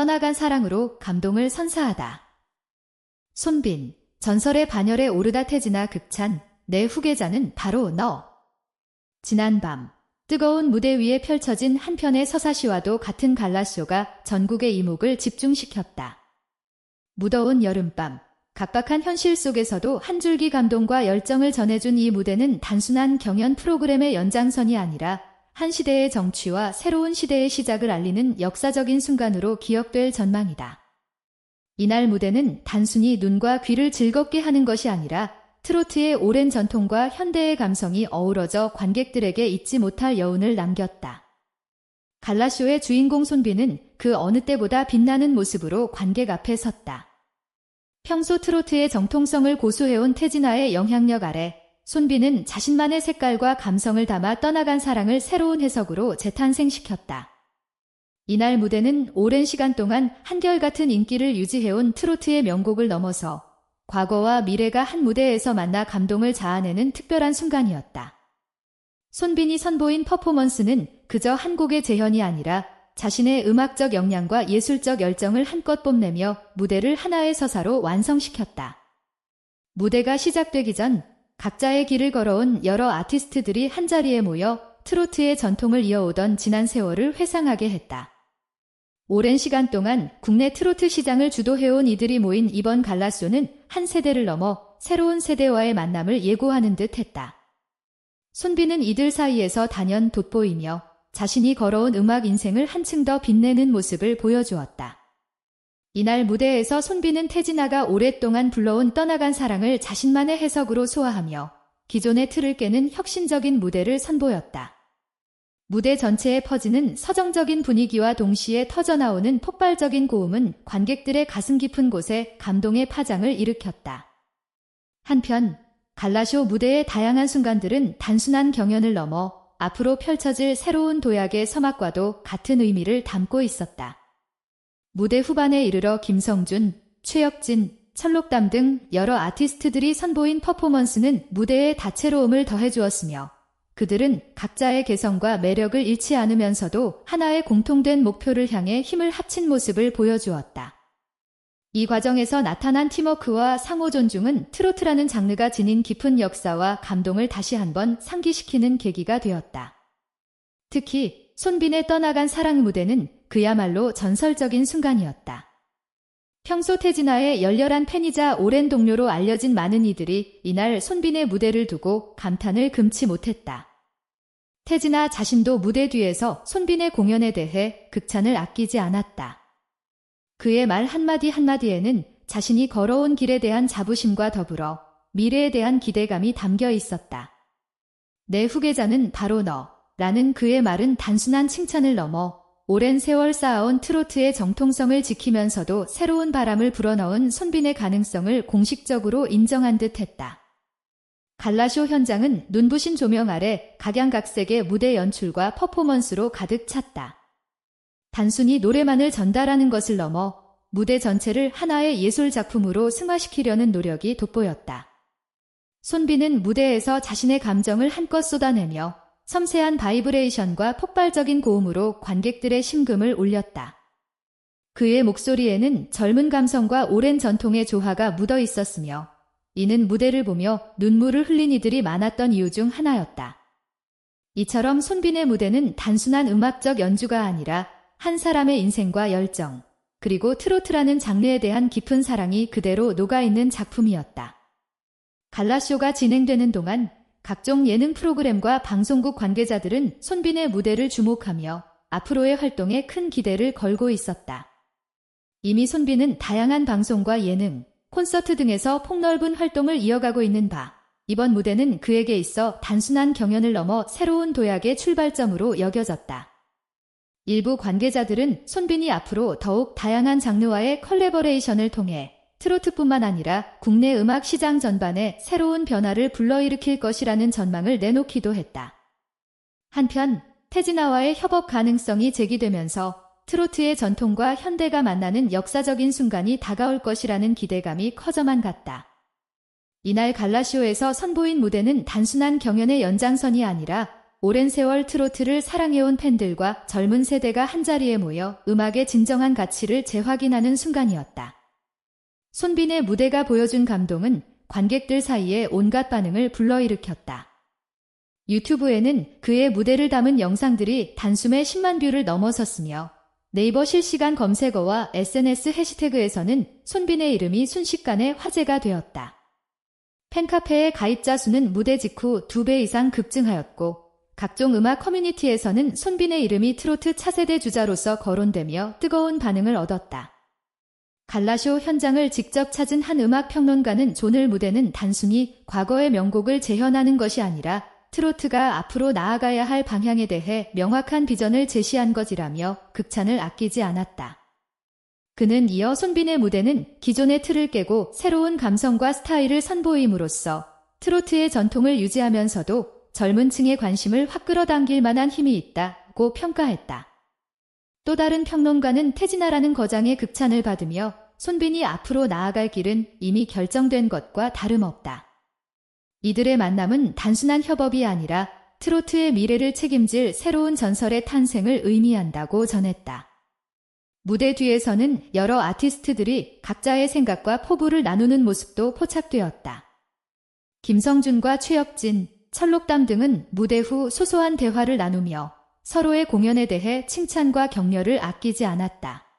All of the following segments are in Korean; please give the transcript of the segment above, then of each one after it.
떠나간 사랑으로 감동을 선사하다. 손빈, 전설의 반열에 오르다 태진아 극찬, 내 후계자는 바로 너. 지난 밤, 뜨거운 무대 위에 펼쳐진 한 편의 서사시와도 같은 갈라쇼가 전국의 이목을 집중시켰다. 무더운 여름밤, 각박한 현실 속에서도 한 줄기 감동과 열정을 전해준 이 무대는 단순한 경연 프로그램의 연장선이 아니라 한 시대의 정취와 새로운 시대의 시작을 알리는 역사적인 순간으로 기억될 전망이다. 이날 무대는 단순히 눈과 귀를 즐겁게 하는 것이 아니라 트로트의 오랜 전통과 현대의 감성이 어우러져 관객들에게 잊지 못할 여운을 남겼다. 갈라쇼의 주인공 손비는 그 어느 때보다 빛나는 모습으로 관객 앞에 섰다. 평소 트로트의 정통성을 고수해온 태진아의 영향력 아래 손비는 자신만의 색깔과 감성을 담아 떠나간 사랑을 새로운 해석으로 재탄생시켰다. 이날 무대는 오랜 시간 동안 한결같은 인기를 유지해온 트로트의 명곡을 넘어서 과거와 미래가 한 무대에서 만나 감동을 자아내는 특별한 순간이었다. 손빈이 선보인 퍼포먼스는 그저 한 곡의 재현이 아니라 자신의 음악적 역량과 예술적 열정을 한껏 뽐내며 무대를 하나의 서사로 완성시켰다. 무대가 시작되기 전 각자의 길을 걸어온 여러 아티스트들이 한자리에 모여 트로트의 전통을 이어오던 지난 세월을 회상하게 했다. 오랜 시간 동안 국내 트로트 시장을 주도해온 이들이 모인 이번 갈라쇼는 한 세대를 넘어 새로운 세대와의 만남을 예고하는 듯 했다. 손비는 이들 사이에서 단연 돋보이며 자신이 걸어온 음악 인생을 한층 더 빛내는 모습을 보여주었다. 이날 무대에서 손비는 태진아가 오랫동안 불러온 떠나간 사랑을 자신만의 해석으로 소화하며 기존의 틀을 깨는 혁신적인 무대를 선보였다. 무대 전체에 퍼지는 서정적인 분위기와 동시에 터져나오는 폭발적인 고음은 관객들의 가슴 깊은 곳에 감동의 파장을 일으켰다. 한편 갈라쇼 무대의 다양한 순간들은 단순한 경연을 넘어 앞으로 펼쳐질 새로운 도약의 서막과도 같은 의미를 담고 있었다. 무대 후반에 이르러 김성준, 최혁진, 철록담 등 여러 아티스트들이 선보인 퍼포먼스는 무대의 다채로움을 더해주었으며 그들은 각자의 개성과 매력을 잃지 않으면서도 하나의 공통된 목표를 향해 힘을 합친 모습을 보여주었다. 이 과정에서 나타난 팀워크와 상호 존중은 트로트라는 장르가 지닌 깊은 역사와 감동을 다시 한번 상기시키는 계기가 되었다. 특히 손빈의 떠나간 사랑 무대는 그야말로 전설적인 순간이었다. 평소 태진아의 열렬한 팬이자 오랜 동료로 알려진 많은 이들이 이날 손빈의 무대를 두고 감탄을 금치 못했다. 태진아 자신도 무대 뒤에서 손빈의 공연에 대해 극찬을 아끼지 않았다. 그의 말 한마디 한마디에는 자신이 걸어온 길에 대한 자부심과 더불어 미래에 대한 기대감이 담겨 있었다. 내 후계자는 바로 너. 라는 그의 말은 단순한 칭찬을 넘어 오랜 세월 쌓아온 트로트의 정통성을 지키면서도 새로운 바람을 불어넣은 손빈의 가능성을 공식적으로 인정한 듯 했다. 갈라쇼 현장은 눈부신 조명 아래 각양각색의 무대 연출과 퍼포먼스로 가득 찼다. 단순히 노래만을 전달하는 것을 넘어 무대 전체를 하나의 예술 작품으로 승화시키려는 노력이 돋보였다. 손비는 무대에서 자신의 감정을 한껏 쏟아내며 섬세한 바이브레이션과 폭발적인 고음으로 관객들의 심금을 올렸다. 그의 목소리에는 젊은 감성과 오랜 전통의 조화가 묻어 있었으며 이는 무대를 보며 눈물을 흘린 이들이 많았던 이유 중 하나였다. 이처럼 손빈의 무대는 단순한 음악적 연주가 아니라 한 사람의 인생과 열정, 그리고 트로트라는 장르에 대한 깊은 사랑이 그대로 녹아있는 작품이었다. 갈라쇼가 진행되는 동안 각종 예능 프로그램과 방송국 관계자들은 손빈의 무대를 주목하며 앞으로의 활동에 큰 기대를 걸고 있었다. 이미 손빈은 다양한 방송과 예능, 콘서트 등에서 폭넓은 활동을 이어가고 있는 바, 이번 무대는 그에게 있어 단순한 경연을 넘어 새로운 도약의 출발점으로 여겨졌다. 일부 관계자들은 손빈이 앞으로 더욱 다양한 장르와의 컬래버레이션을 통해 트로트뿐만 아니라 국내 음악 시장 전반에 새로운 변화를 불러일으킬 것이라는 전망을 내놓기도 했다. 한편 태진아와의 협업 가능성이 제기되면서 트로트의 전통과 현대가 만나는 역사적인 순간이 다가올 것이라는 기대감이 커져만 갔다. 이날 갈라쇼에서 선보인 무대는 단순한 경연의 연장선이 아니라 오랜 세월 트로트를 사랑해온 팬들과 젊은 세대가 한자리에 모여 음악의 진정한 가치를 재확인하는 순간이었다. 손빈의 무대가 보여준 감동은 관객들 사이에 온갖 반응을 불러일으켰다. 유튜브에는 그의 무대를 담은 영상들이 단숨에 10만 뷰를 넘어섰으며 네이버 실시간 검색어와 SNS 해시태그에서는 손빈의 이름이 순식간에 화제가 되었다. 팬카페의 가입자 수는 무대 직후 2배 이상 급증하였고 각종 음악 커뮤니티에서는 손빈의 이름이 트로트 차세대 주자로서 거론되며 뜨거운 반응을 얻었다. 갈라쇼 현장을 직접 찾은 한 음악 평론가는 존을 무대는 단순히 과거의 명곡을 재현하는 것이 아니라 트로트가 앞으로 나아가야 할 방향에 대해 명확한 비전을 제시한 것이라며 극찬을 아끼지 않았다. 그는 이어 손빈의 무대는 기존의 틀을 깨고 새로운 감성과 스타일을 선보임으로써 트로트의 전통을 유지하면서도 젊은 층의 관심을 확 끌어당길 만한 힘이 있다고 평가했다. 또 다른 평론가는 태진아라는 거장의 극찬을 받으며 손빈이 앞으로 나아갈 길은 이미 결정된 것과 다름없다. 이들의 만남은 단순한 협업이 아니라 트로트의 미래를 책임질 새로운 전설의 탄생을 의미한다고 전했다. 무대 뒤에서는 여러 아티스트들이 각자의 생각과 포부를 나누는 모습도 포착되었다. 김성준과 최혁진, 철록담 등은 무대 후 소소한 대화를 나누며 서로의 공연에 대해 칭찬과 격려를 아끼지 않았다.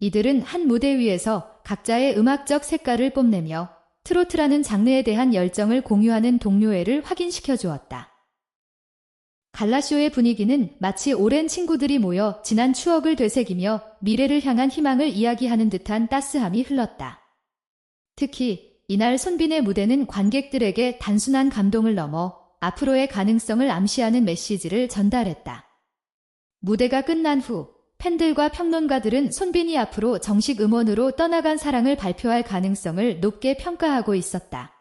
이들은 한 무대 위에서 각자의 음악적 색깔을 뽐내며 트로트라는 장르에 대한 열정을 공유하는 동료애를 확인시켜 주었다. 갈라쇼의 분위기는 마치 오랜 친구들이 모여 지난 추억을 되새기며 미래를 향한 희망을 이야기하는 듯한 따스함이 흘렀다. 특히 이날 손빈의 무대는 관객들에게 단순한 감동을 넘어 앞으로의 가능성을 암시하는 메시지를 전달했다. 무대가 끝난 후 팬들과 평론가들은 손빈이 앞으로 정식 음원으로 떠나간 사랑을 발표할 가능성을 높게 평가하고 있었다.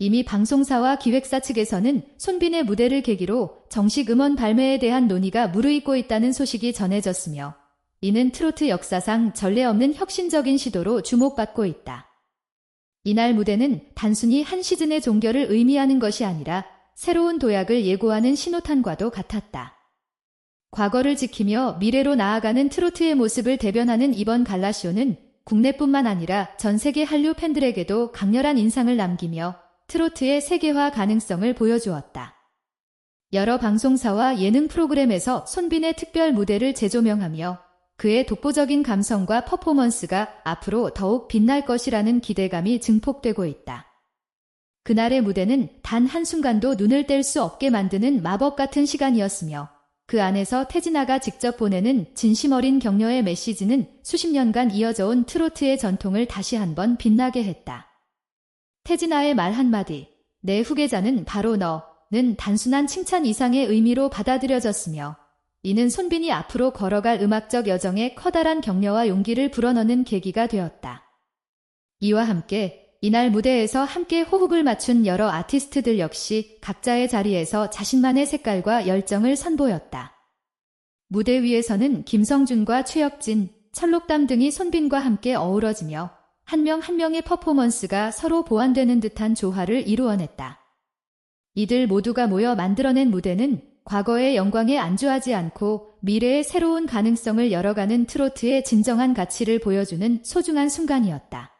이미 방송사와 기획사 측에서는 손빈의 무대를 계기로 정식 음원 발매에 대한 논의가 무르익고 있다는 소식이 전해졌으며 이는 트로트 역사상 전례 없는 혁신적인 시도로 주목받고 있다. 이날 무대는 단순히 한 시즌의 종결을 의미하는 것이 아니라 새로운 도약을 예고하는 신호탄과도 같았다. 과거를 지키며 미래로 나아가는 트로트의 모습을 대변하는 이번 갈라쇼는 국내뿐만 아니라 전 세계 한류 팬들에게도 강렬한 인상을 남기며 트로트의 세계화 가능성을 보여주었다. 여러 방송사와 예능 프로그램에서 손빈의 특별 무대를 재조명하며 그의 독보적인 감성과 퍼포먼스가 앞으로 더욱 빛날 것이라는 기대감이 증폭되고 있다. 그날의 무대는 단 한순간도 눈을 뗄 수 없게 만드는 마법 같은 시간이었으며 그 안에서 태진아가 직접 보내는 진심 어린 격려의 메시지는 수십 년간 이어져 온 트로트의 전통을 다시 한번 빛나게 했다. 태진아의 말 한마디, 내 후계자는 바로 너는 단순한 칭찬 이상의 의미로 받아들여졌으며 이는 손빈이 앞으로 걸어갈 음악적 여정에 커다란 격려와 용기를 불어넣는 계기가 되었다. 이와 함께 이날 무대에서 함께 호흡을 맞춘 여러 아티스트들 역시 각자의 자리에서 자신만의 색깔과 열정을 선보였다. 무대 위에서는 김성준과 최혁진, 철록담 등이 손빈과 함께 어우러지며 한명한 명의 퍼포먼스가 서로 보완되는 듯한 조화를 이루어냈다. 이들 모두가 모여 만들어낸 무대는 과거의 영광에 안주하지 않고 미래의 새로운 가능성을 열어가는 트로트의 진정한 가치를 보여주는 소중한 순간이었다.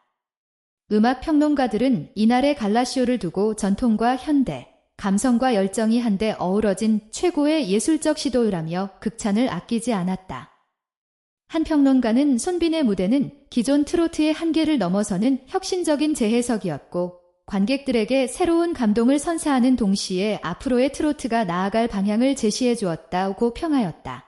음악 평론가들은 이날의 갈라시오를 두고 전통과 현대, 감성과 열정이 한데 어우러진 최고의 예술적 시도라며 극찬을 아끼지 않았다. 한 평론가는 손빈의 무대는 기존 트로트의 한계를 넘어서는 혁신적인 재해석이었고 관객들에게 새로운 감동을 선사하는 동시에 앞으로의 트로트가 나아갈 방향을 제시해 주었다고 평하였다.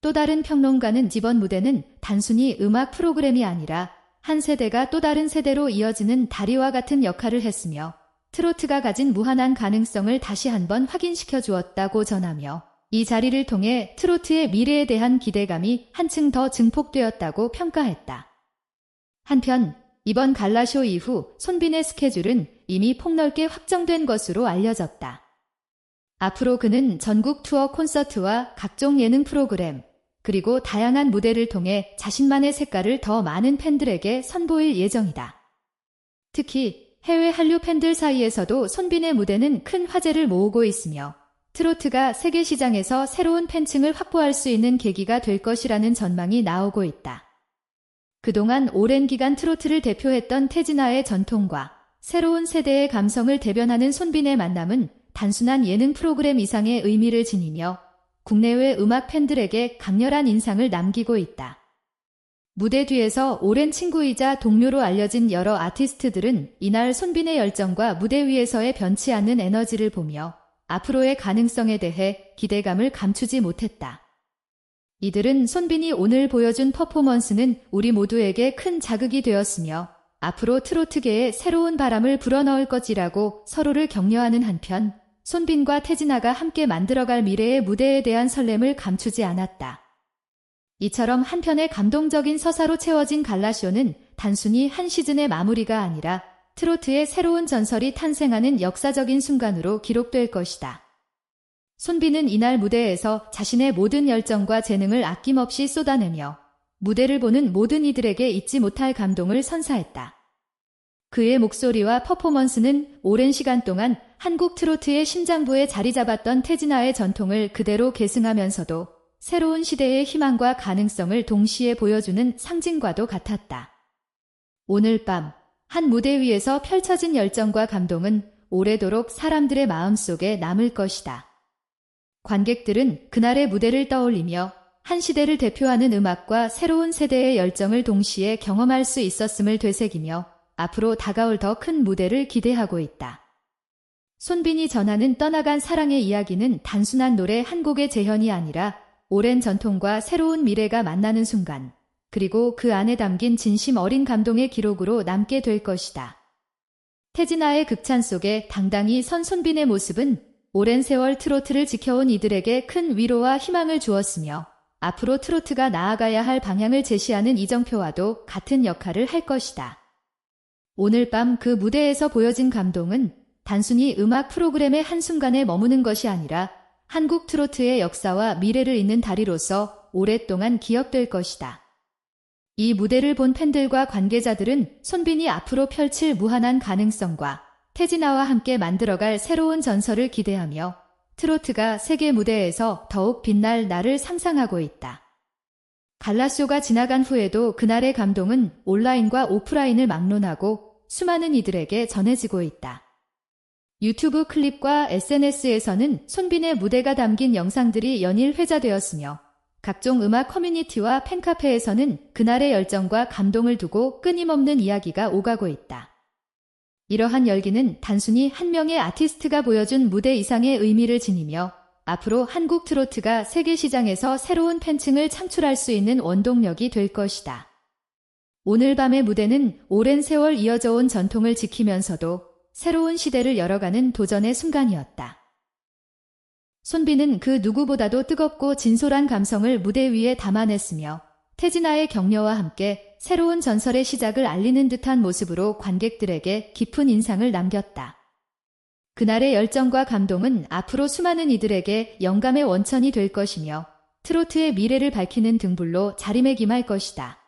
또 다른 평론가는 이번 무대는 단순히 음악 프로그램이 아니라 한 세대가 또 다른 세대로 이어지는 다리와 같은 역할을 했으며 트로트가 가진 무한한 가능성을 다시 한번 확인시켜 주었다고 전하며 이 자리를 통해 트로트의 미래에 대한 기대감이 한층 더 증폭되었다고 평가했다. 한편 이번 갈라쇼 이후 손빈의 스케줄은 이미 폭넓게 확정된 것으로 알려졌다. 앞으로 그는 전국 투어 콘서트와 각종 예능 프로그램, 그리고 다양한 무대를 통해 자신만의 색깔을 더 많은 팬들에게 선보일 예정이다. 특히 해외 한류 팬들 사이에서도 손빈의 무대는 큰 화제를 모으고 있으며 트로트가 세계 시장에서 새로운 팬층을 확보할 수 있는 계기가 될 것이라는 전망이 나오고 있다. 그동안 오랜 기간 트로트를 대표했던 태진아의 전통과 새로운 세대의 감성을 대변하는 손빈의 만남은 단순한 예능 프로그램 이상의 의미를 지니며 국내외 음악 팬들에게 강렬한 인상을 남기고 있다. 무대 뒤에서 오랜 친구이자 동료로 알려진 여러 아티스트들은 이날 손빈의 열정과 무대 위에서의 변치 않는 에너지를 보며 앞으로의 가능성에 대해 기대감을 감추지 못했다. 이들은 손빈이 오늘 보여준 퍼포먼스는 우리 모두에게 큰 자극이 되었으며 앞으로 트로트계에 새로운 바람을 불어넣을 것이라고 서로를 격려하는 한편 손빈과 태진아가 함께 만들어갈 미래의 무대에 대한 설렘을 감추지 않았다. 이처럼 한편의 감동적인 서사로 채워진 갈라쇼는 단순히 한 시즌의 마무리가 아니라 트로트의 새로운 전설이 탄생하는 역사적인 순간으로 기록될 것이다. 손비는 이날 무대에서 자신의 모든 열정과 재능을 아낌없이 쏟아내며 무대를 보는 모든 이들에게 잊지 못할 감동을 선사했다. 그의 목소리와 퍼포먼스는 오랜 시간 동안 한국 트로트의 심장부에 자리 잡았던 태진아의 전통을 그대로 계승하면서도 새로운 시대의 희망과 가능성을 동시에 보여주는 상징과도 같았다. 오늘 밤 한 무대 위에서 펼쳐진 열정과 감동은 오래도록 사람들의 마음속에 남을 것이다. 관객들은 그날의 무대를 떠올리며 한 시대를 대표하는 음악과 새로운 세대의 열정을 동시에 경험할 수 있었음을 되새기며 앞으로 다가올 더 큰 무대를 기대하고 있다. 손빈이 전하는 떠나간 사랑의 이야기는 단순한 노래 한 곡의 재현이 아니라 오랜 전통과 새로운 미래가 만나는 순간, 그리고 그 안에 담긴 진심 어린 감동의 기록으로 남게 될 것이다. 태진아의 극찬 속에 당당히 선 손빈의 모습은 오랜 세월 트로트를 지켜온 이들에게 큰 위로와 희망을 주었으며 앞으로 트로트가 나아가야 할 방향을 제시하는 이정표와도 같은 역할을 할 것이다. 오늘 밤 그 무대에서 보여진 감동은 단순히 음악 프로그램의 한순간에 머무는 것이 아니라 한국 트로트의 역사와 미래를 잇는 다리로서 오랫동안 기억될 것이다. 이 무대를 본 팬들과 관계자들은 손빈이 앞으로 펼칠 무한한 가능성과 태진아와 함께 만들어갈 새로운 전설을 기대하며 트로트가 세계 무대에서 더욱 빛날 날을 상상하고 있다. 갈라쇼가 지나간 후에도 그날의 감동은 온라인과 오프라인을 막론하고 수많은 이들에게 전해지고 있다. 유튜브 클립과 SNS에서는 손빈의 무대가 담긴 영상들이 연일 회자되었으며 각종 음악 커뮤니티와 팬카페에서는 그날의 열정과 감동을 두고 끊임없는 이야기가 오가고 있다. 이러한 열기는 단순히 한 명의 아티스트가 보여준 무대 이상의 의미를 지니며 앞으로 한국 트로트가 세계 시장에서 새로운 팬층을 창출할 수 있는 원동력이 될 것이다. 오늘 밤의 무대는 오랜 세월 이어져 온 전통을 지키면서도 새로운 시대를 열어가는 도전의 순간이었다. 손비는 그 누구보다도 뜨겁고 진솔한 감성을 무대 위에 담아냈으며 태진아의 격려와 함께 새로운 전설의 시작을 알리는 듯한 모습으로 관객들에게 깊은 인상을 남겼다. 그날의 열정과 감동은 앞으로 수많은 이들에게 영감의 원천이 될 것이며 트로트의 미래를 밝히는 등불로 자리매김할 것이다.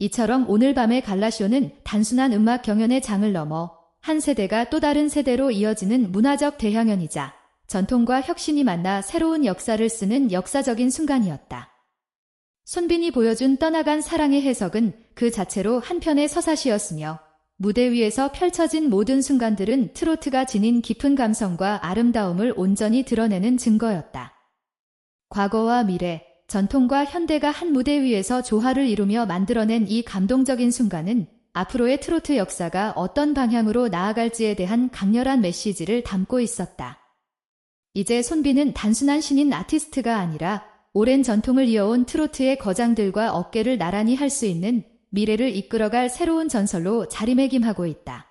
이처럼 오늘 밤의 갈라쇼는 단순한 음악 경연의 장을 넘어 한 세대가 또 다른 세대로 이어지는 문화적 대향연이자 전통과 혁신이 만나 새로운 역사를 쓰는 역사적인 순간이었다. 손빈이 보여준 떠나간 사랑의 해석은 그 자체로 한편의 서사시였으며 무대 위에서 펼쳐진 모든 순간들은 트로트가 지닌 깊은 감성과 아름다움을 온전히 드러내는 증거였다. 과거와 미래, 전통과 현대가 한 무대 위에서 조화를 이루며 만들어낸 이 감동적인 순간은 앞으로의 트로트 역사가 어떤 방향으로 나아갈지에 대한 강렬한 메시지를 담고 있었다. 이제 손비는 단순한 신인 아티스트가 아니라 오랜 전통을 이어온 트로트의 거장들과 어깨를 나란히 할 수 있는 미래를 이끌어갈 새로운 전설로 자리매김하고 있다.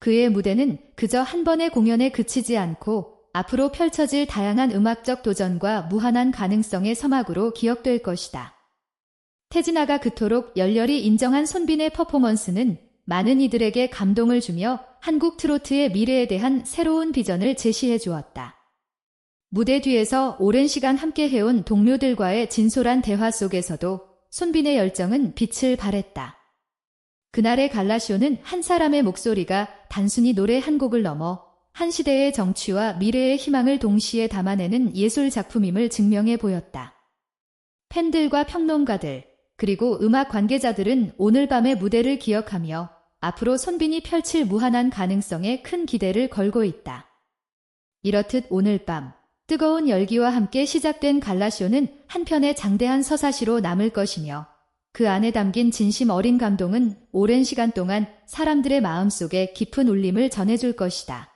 그의 무대는 그저 한 번의 공연에 그치지 않고 앞으로 펼쳐질 다양한 음악적 도전과 무한한 가능성의 서막으로 기억될 것이다. 태진아가 그토록 열렬히 인정한 손빈의 퍼포먼스는 많은 이들에게 감동을 주며 한국 트로트의 미래에 대한 새로운 비전을 제시해 주었다. 무대 뒤에서 오랜 시간 함께 해온 동료들과의 진솔한 대화 속에서도 손빈의 열정은 빛을 발했다. 그날의 갈라쇼는 한 사람의 목소리가 단순히 노래 한 곡을 넘어 한 시대의 정취와 미래의 희망을 동시에 담아내는 예술 작품임을 증명해 보였다. 팬들과 평론가들, 그리고 음악 관계자들은 오늘 밤의 무대를 기억하며 앞으로 손빈이 펼칠 무한한 가능성에 큰 기대를 걸고 있다. 이렇듯 오늘 밤 뜨거운 열기와 함께 시작된 갈라쇼는 한편의 장대한 서사시로 남을 것이며 그 안에 담긴 진심 어린 감동은 오랜 시간 동안 사람들의 마음속에 깊은 울림을 전해줄 것이다.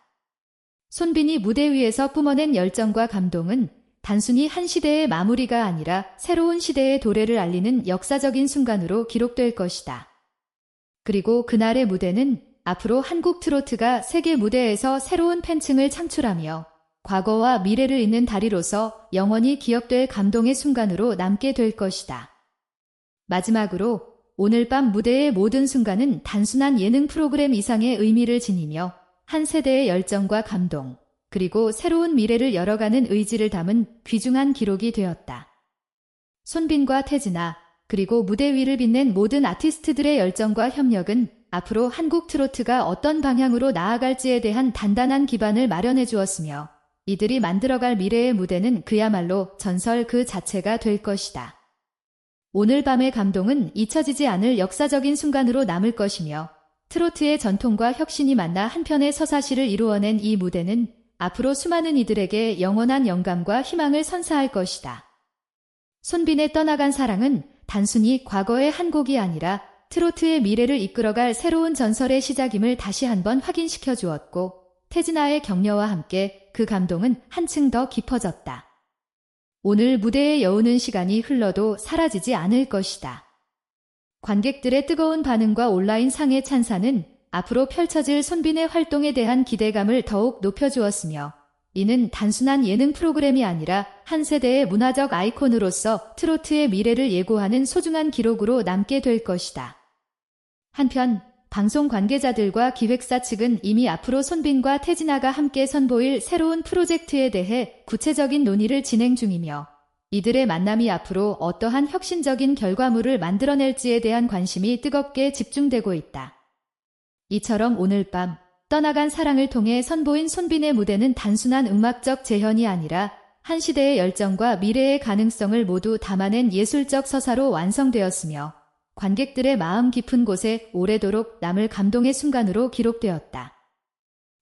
손빈이 무대 위에서 뿜어낸 열정과 감동은 단순히 한 시대의 마무리가 아니라 새로운 시대의 도래를 알리는 역사적인 순간으로 기록될 것이다. 그리고 그날의 무대는 앞으로 한국 트로트가 세계 무대에서 새로운 팬층을 창출하며 과거와 미래를 잇는 다리로서 영원히 기억될 감동의 순간으로 남게 될 것이다. 마지막으로 오늘 밤 무대의 모든 순간은 단순한 예능 프로그램 이상의 의미를 지니며 한 세대의 열정과 감동, 그리고 새로운 미래를 열어가는 의지를 담은 귀중한 기록이 되었다. 손빈과 태진아, 그리고 무대 위를 빛낸 모든 아티스트들의 열정과 협력은 앞으로 한국 트로트가 어떤 방향으로 나아갈지에 대한 단단한 기반을 마련해 주었으며 이들이 만들어갈 미래의 무대는 그야말로 전설 그 자체가 될 것이다. 오늘 밤의 감동은 잊혀지지 않을 역사적인 순간으로 남을 것이며 트로트의 전통과 혁신이 만나 한편의 서사시를 이루어낸 이 무대는 앞으로 수많은 이들에게 영원한 영감과 희망을 선사할 것이다. 손빈의 떠나간 사랑은 단순히 과거의 한 곡이 아니라 트로트의 미래를 이끌어갈 새로운 전설의 시작임을 다시 한번 확인시켜 주었고 태진아의 격려와 함께 그 감동은 한층 더 깊어졌다. 오늘 무대에 여우는 시간이 흘러도 사라지지 않을 것이다. 관객들의 뜨거운 반응과 온라인 상의 찬사는 앞으로 펼쳐질 손빈의 활동에 대한 기대감을 더욱 높여주었으며 이는 단순한 예능 프로그램이 아니라 한 세대의 문화적 아이콘으로서 트로트의 미래를 예고하는 소중한 기록으로 남게 될 것이다. 한편 방송 관계자들과 기획사 측은 이미 앞으로 손빈과 태진아가 함께 선보일 새로운 프로젝트에 대해 구체적인 논의를 진행 중이며 이들의 만남이 앞으로 어떠한 혁신적인 결과물을 만들어낼지에 대한 관심이 뜨겁게 집중되고 있다. 이처럼 오늘 밤 떠나간 사랑을 통해 선보인 손빈의 무대는 단순한 음악적 재현이 아니라 한 시대의 열정과 미래의 가능성을 모두 담아낸 예술적 서사로 완성되었으며 관객들의 마음 깊은 곳에 오래도록 남을 감동의 순간으로 기록되었다.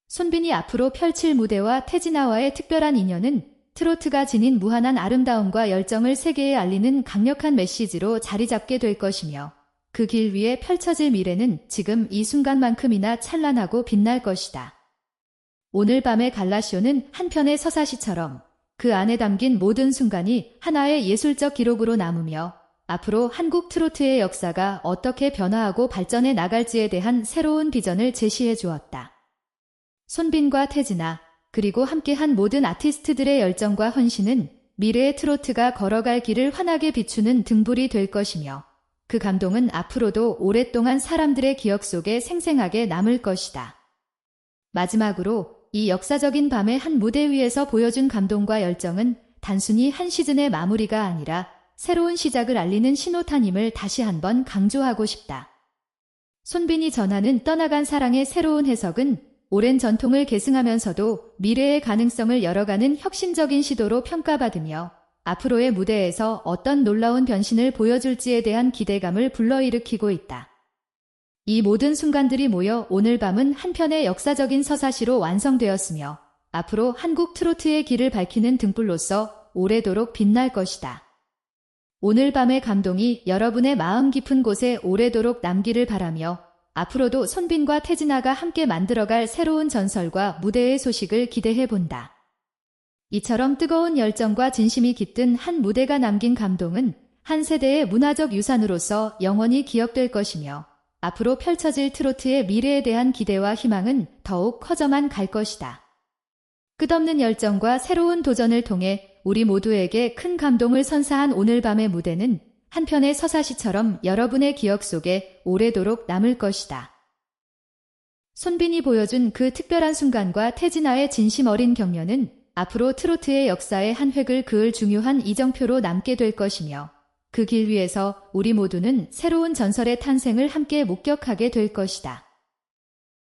손빈이 앞으로 펼칠 무대와 태진아와의 특별한 인연은 트로트가 지닌 무한한 아름다움과 열정을 세계에 알리는 강력한 메시지로 자리 잡게 될 것이며 그 길 위에 펼쳐질 미래는 지금 이 순간만큼이나 찬란하고 빛날 것이다. 오늘 밤의 갈라쇼는 한편의 서사시처럼 그 안에 담긴 모든 순간이 하나의 예술적 기록으로 남으며 앞으로 한국 트로트의 역사가 어떻게 변화하고 발전해 나갈지에 대한 새로운 비전을 제시해 주었다. 손빈과 태진아, 그리고 함께한 모든 아티스트들의 열정과 헌신은 미래의 트로트가 걸어갈 길을 환하게 비추는 등불이 될 것이며 그 감동은 앞으로도 오랫동안 사람들의 기억 속에 생생하게 남을 것이다. 마지막으로 이 역사적인 밤의 한 무대 위에서 보여준 감동과 열정은 단순히 한 시즌의 마무리가 아니라 새로운 시작을 알리는 신호탄임을 다시 한번 강조하고 싶다. 손빈이 전하는 떠나간 사랑의 새로운 해석은 오랜 전통을 계승하면서도 미래의 가능성을 열어가는 혁신적인 시도로 평가받으며 앞으로의 무대에서 어떤 놀라운 변신을 보여줄지에 대한 기대감을 불러일으키고 있다. 이 모든 순간들이 모여 오늘 밤은 한편의 역사적인 서사시로 완성되었으며 앞으로 한국 트로트의 길을 밝히는 등불로서 오래도록 빛날 것이다. 오늘 밤의 감동이 여러분의 마음 깊은 곳에 오래도록 남기를 바라며 앞으로도 손빈과 태진아가 함께 만들어갈 새로운 전설과 무대의 소식을 기대해 본다. 이처럼 뜨거운 열정과 진심이 깃든 한 무대가 남긴 감동은 한 세대의 문화적 유산으로서 영원히 기억될 것이며 앞으로 펼쳐질 트로트의 미래에 대한 기대와 희망은 더욱 커져만 갈 것이다. 끝없는 열정과 새로운 도전을 통해 우리 모두에게 큰 감동을 선사한 오늘 밤의 무대는 한편의 서사시처럼 여러분의 기억 속에 오래도록 남을 것이다. 손빈이 보여준 그 특별한 순간과 태진아의 진심 어린 격려는 앞으로 트로트의 역사에 한 획을 그을 중요한 이정표로 남게 될 것이며 그 길 위에서 우리 모두는 새로운 전설의 탄생을 함께 목격하게 될 것이다.